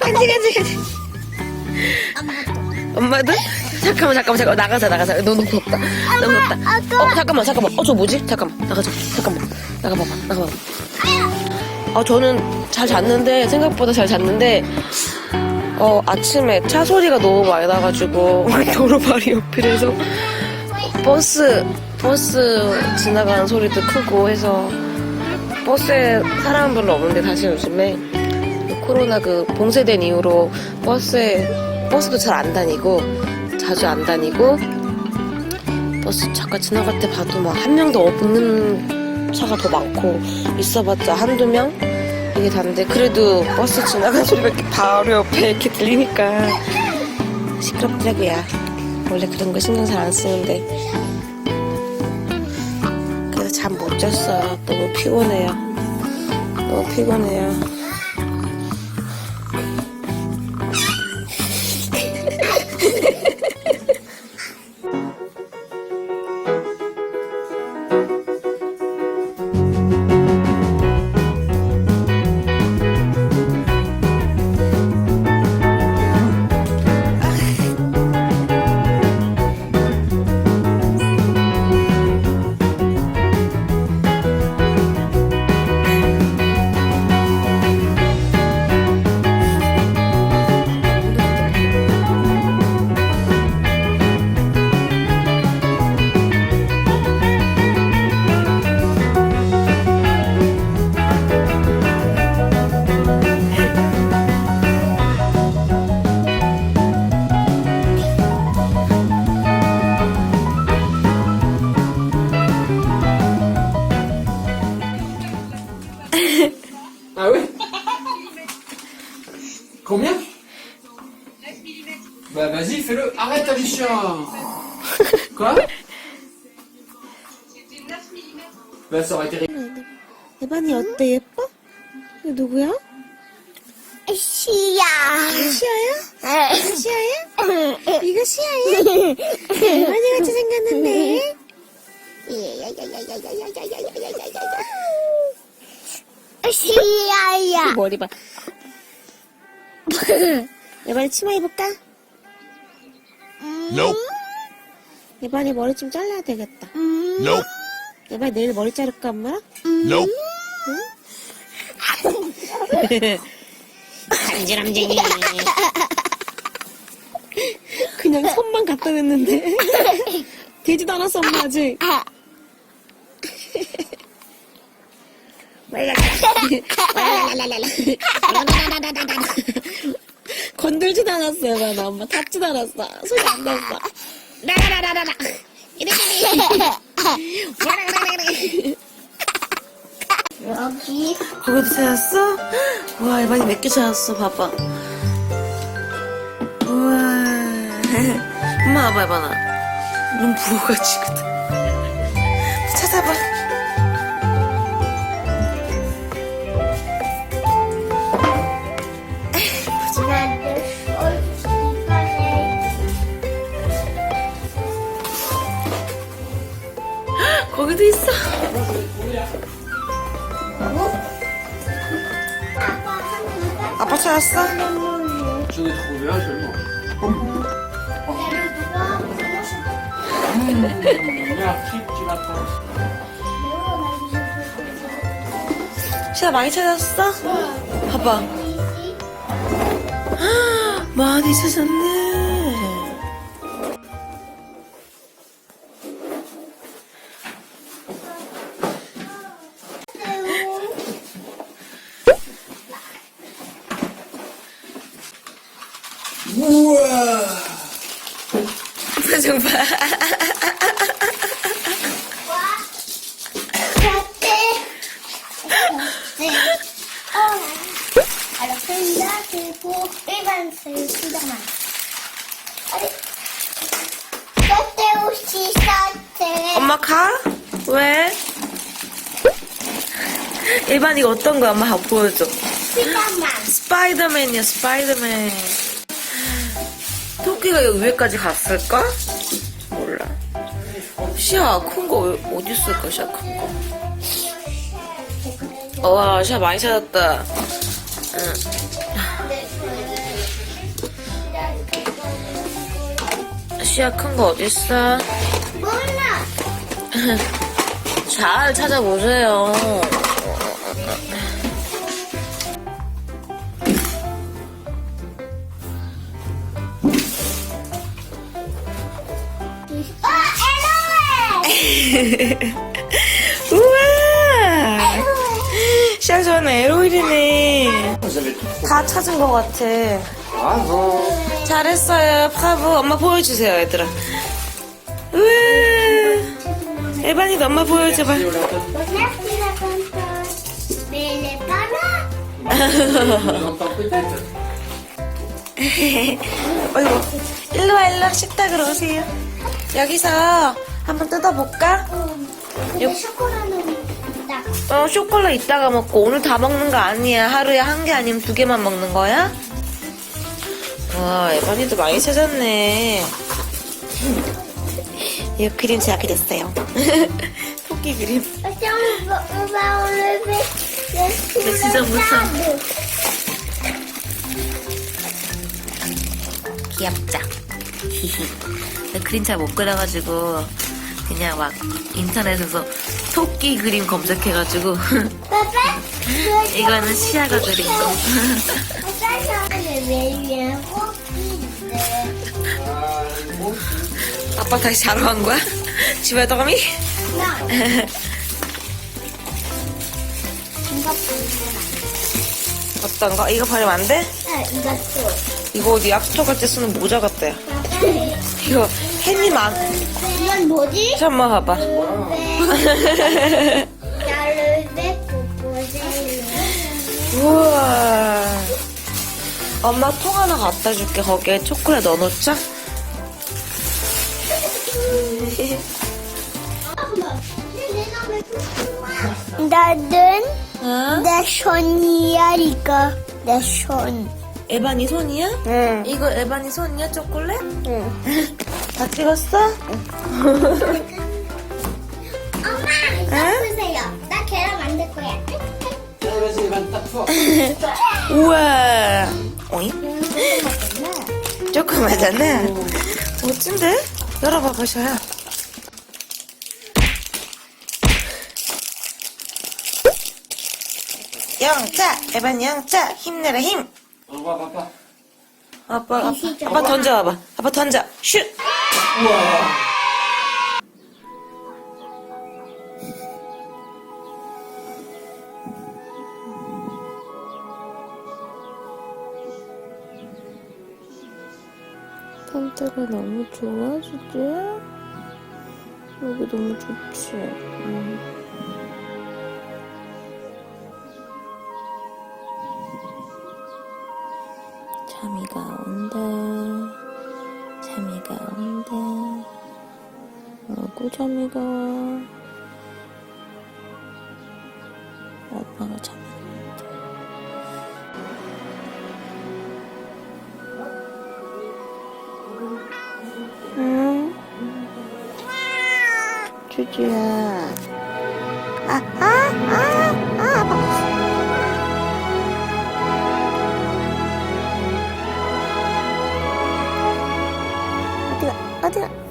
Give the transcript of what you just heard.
간지 간지 간지 엄마도? 잠깐만 잠깐만 잠깐만. 나가자 나가자. 너무 너무 덥다. 너무 덥다. 어 잠깐만 잠깐만. 어 저 뭐지? 잠깐만. 나가자. 잠깐만. 나가봐봐. 나가봐봐. 아 저는 잘 잤는데 생각보다 잘 잤는데 어 아침에 차 소리가 너무 많이 나가지고 도로 바로 옆이라서 버스 버스 지나가는 소리도 크고 해서 버스에 사람 별로 없는데 사실 요즘에 코로나 그 봉쇄된 이후로 버스에 버스도 잘 안 다니고 자주 안 다니고 버스 잠깐 지나갈 때 봐도 막 한 명도 없는 차가 더 많고 있어봤자 한두 명 이게 다인데 그래도 버스 지나가는 소리가 이렇게 바로 옆에 이렇게 들리니까 시끄럽더라고요. 원래 그런 거 신경 잘 안 쓰는데 그래서 잠 못 잤어요. 너무 피곤해요. 너무 피곤해요. Ah ouais Combien Bah vas-y, fais-le. Arrête, Alicia Quoi Bah ça aurait été... ri- 에반이 어때 예뻐? 이거 누구야? 시야. 시아야? 시아야? 이거 시아야? 에반이 같이 생겼는데 시야야. 머리 봐 에반이 치마 입을까? Nope. 에반이 머리 좀 잘라야 되겠다 Nope. 에반이 내일 머리 자를까 엄마랑? Nope. 간지럼쟁이 그냥 손만 갖다 댔는데 되지도 않았어 엄마 아직 건들지도 않았어요 나 엄마. 닿지도 않았어. 소리 안 났어. 라라라라라 여기 거기도 찾았어? 우와 에반이 몇개 찾았어 봐봐. 우와. 엄마 와봐 에반아 눈 부어가지고. 찾아봐 아빠 찾았어? Trouvé un, je le mange. Merci, petit lapin. 시아 많이 찾았어? 봐봐 많이 찾았네 표정 봐 그리고 일반 서테 엄마 가? 왜? 일반 이거 어떤 거야? 엄마 보여줘 스피더만 스파이더맨이야 스파이더맨 토끼가 여기 위에까지 갔을까? 몰라 시야 큰 거 어디 있을까 시야 큰 거 와, 시야 많이 찾았다. 시야 큰 거 어딨어? 몰라. 잘 찾아보세요. 우와! 시야 저는 에로일이네. 다 찾은 것 같아. 잘했어요, 파브. 엄마 보여주세요, 얘들아. 우와! 에반이도 엄마 보여줘봐. 어이구, 일로 와, 일로 와. 식탁으로 오세요. 여기서 한번 뜯어볼까? 근데 초콜릿은 있다. 어, 쇼콜라 이따가 먹고 오늘 다 먹는 거 아니야. 하루에 한 개 아니면 두 개만 먹는 거야? 와, 에반이도 많이 찾았네. 이 그림 제가 그렸어요. 토끼 그림. Baule per 진짜 무서워. 귀엽죠? 근데 그림 잘 못 그려가지고 그냥 막 인터넷에서 토끼 그림 검색해가지고 이거는 시아가 그린 거. 아빠 다시 자러 간 거야? 집에 보이구나. 어떤 거? 이거 버리면 안 돼? 이거 어디 약속 갈때 쓰는 모자 같아요. 이거 햄이 많. 이건 뭐지? 봐봐. 나를 뵙고 보세요. 우와. 엄마 통 하나 갖다 줄게. 거기에 초콜릿 넣어놓자. 나는 어? 내 손이야 이거 내 손. 에반이 손이야? 응. 이거 에반이 손이야, 초콜릿? 응. 다 찍었어? 엄마 이거 보세요. 나 계란 만들 거야. 그래서 이만 딱 푸어. 우와. 어이? 조그마잖아. 멋진데? 열어봐, 보셔요. 영차! 에반 영차! 힘내라, 힘! 어, 봐, 봐, 봐. 아빠, 아빠, 아빠 던져봐봐. 아빠 던져. 슛! 우와. 산타가 너무 좋아, 진짜? 여기 너무 좋지? 응. 잠이 가 온다. 잠이가 온다. 어구, 잠이가 와. 아빠가 잠이 온다. 응? 주주야. 아, 아, 아! た